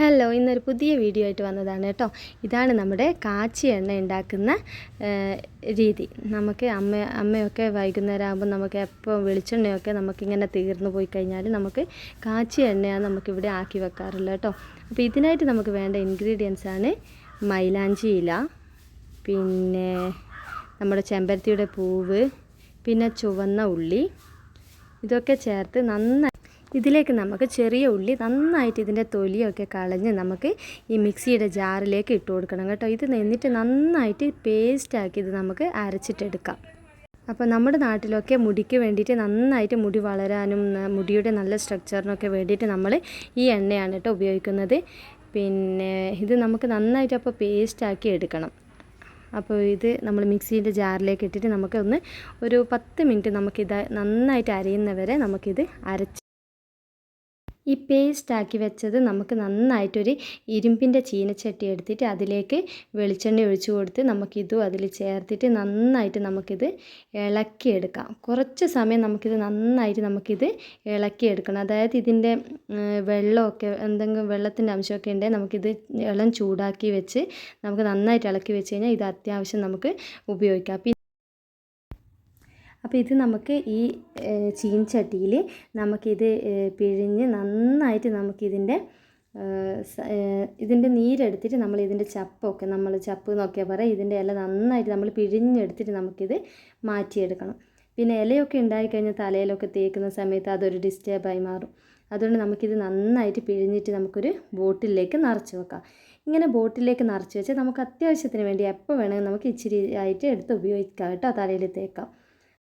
Hello ഇന്നൊരു പുതിയ video ആയിട്ട് വന്നതാണ് കേട്ടോ. ഇതാണ് നമ്മുടെ കാച്ചി എണ്ണ ഉണ്ടാക്കുന്ന രീതി. നമുക്ക് അമ്മ അമ്മയൊക്കെ വൈകുന്നേരം ആകുമ്പോൾ നമുക്ക് എപ്പോൾ വെളിച്ചെണ്ണയൊക്കെ നമുക്കിങ്ങനെ തീർന്നു പോയി കഴിഞ്ഞാൽ നമുക്ക് കാച്ചി എണ്ണയാണ് നമുക്കിവിടെ ആക്കി വെക്കാറുള്ളത് കേട്ടോ. അപ്പോൾ ഇതിനായിട്ട് നമുക്ക് വേണ്ട ഇൻഗ്രീഡിയൻസ് ആണ് മൈലാഞ്ചി ഇല പിന്നെ നമ്മുടെ ചെമ്പരത്തിയുടെ പൂവ് പിന്നെ ചുവന്ന ഉള്ളി ഇതൊക്കെ ചേർത്ത് നന്നായി ഇതിലേക്ക് നമുക്ക് ചെറിയ ഉള്ളി നന്നായിട്ട് ഇതിന്റെ തൊലിയൊക്കെ കളഞ്ഞ് നമുക്ക് ഈ മിക്സിയുടെ ജാറിലേക്ക് ഇട്ട് കൊടുക്കണം കേട്ടോ. ഇത് എന്നിട്ട് നന്നായിട്ട് പേസ്റ്റാക്കി ഇത് നമുക്ക് അരച്ചിട്ടെടുക്കാം. അപ്പോൾ നമ്മുടെ നാട്ടിലൊക്കെ മുടിക്ക് വേണ്ടിയിട്ട് നന്നായിട്ട് മുടി വളരാനും മുടിയുടെ നല്ല സ്ട്രക്ചറിനൊക്കെ വേണ്ടിയിട്ട് നമ്മൾ ഈ എണ്ണയാണ് കേട്ടോ ഉപയോഗിക്കുന്നത്. പിന്നെ ഇത് നമുക്ക് നന്നായിട്ട് അപ്പോൾ പേസ്റ്റാക്കി എടുക്കണം. അപ്പോൾ ഇത് നമ്മൾ മിക്സീന്റെ ജാറിലേക്ക് ഇട്ടിട്ട് നമുക്ക് ഒന്ന് ഒരു പത്ത് മിനിറ്റ് നമുക്കിത് നന്നായിട്ട് അരയുന്നവരെ നമുക്കിത് അരച്ച് ഈ പേസ്റ്റ് ആക്കി വെച്ചത് നമുക്ക് നന്നായിട്ടൊരു ഇരുമ്പിന്റെ ചീനച്ചട്ടി എടുത്തിട്ട് അതിലേക്ക് വെളിച്ചെണ്ണ ഒഴിച്ചു കൊടുത്ത് നമുക്കിതും അതിൽ ചേർത്തിട്ട് നന്നായിട്ട് നമുക്കിത് ഇളക്കിയെടുക്കാം. കുറച്ച് സമയം നമുക്കിത് നന്നായിട്ട് നമുക്കിത് ഇളക്കിയെടുക്കണം. അതായത് ഇതിന്റെ വെള്ളമൊക്കെ എന്തെങ്കിലും വെള്ളത്തിന്റെ അംശമൊക്കെ ഉണ്ടെങ്കിൽ നമുക്കിത് ഇളം ചൂടാക്കി വെച്ച് നമുക്ക് നന്നായിട്ട് ഇളക്കി വെച്ച് കഴിഞ്ഞാൽ ഇത് അത്യാവശ്യം നമുക്ക് ഉപയോഗിക്കാം. അപ്പോൾ ഇത് നമുക്ക് ഈ ചീൻചട്ടിയിൽ നമുക്കിത് പിഴിഞ്ഞ് നന്നായിട്ട് നമുക്കിതിന്റെ ഇതിന്റെ നീരെടുത്തിട്ട് നമ്മൾ ഇതിന്റെ ചപ്പൊക്കെ നമ്മൾ ചപ്പ് നോക്കിയാൽ പറയാം ഇതിന്റെ ഇല നന്നായിട്ട് നമ്മൾ പിഴിഞ്ഞെടുത്തിട്ട് നമുക്കിത് മാറ്റിയെടുക്കണം. പിന്നെ ഇലയൊക്കെ ഉണ്ടായിക്കഴിഞ്ഞാൽ തലയിലൊക്കെ തേക്കുന്ന സമയത്ത് അതൊരു ഡിസ്റ്റേബായി മാറും. അതുകൊണ്ട് നമുക്കിത് നന്നായിട്ട് പിഴിഞ്ഞിട്ട് നമുക്കൊരു ബോട്ടിലേക്ക് നിറച്ച് വെക്കാം. ഇങ്ങനെ ബോട്ടിലേക്ക് നിറച്ച് വെച്ചാൽ നമുക്ക് അത്യാവശ്യത്തിന് വേണ്ടി എപ്പോൾ വേണമെങ്കിൽ നമുക്ക് ഇച്ചിരി ആയിട്ട് എടുത്ത് ഉപയോഗിക്കാം കേട്ടോ തലയിൽ തേക്കാം.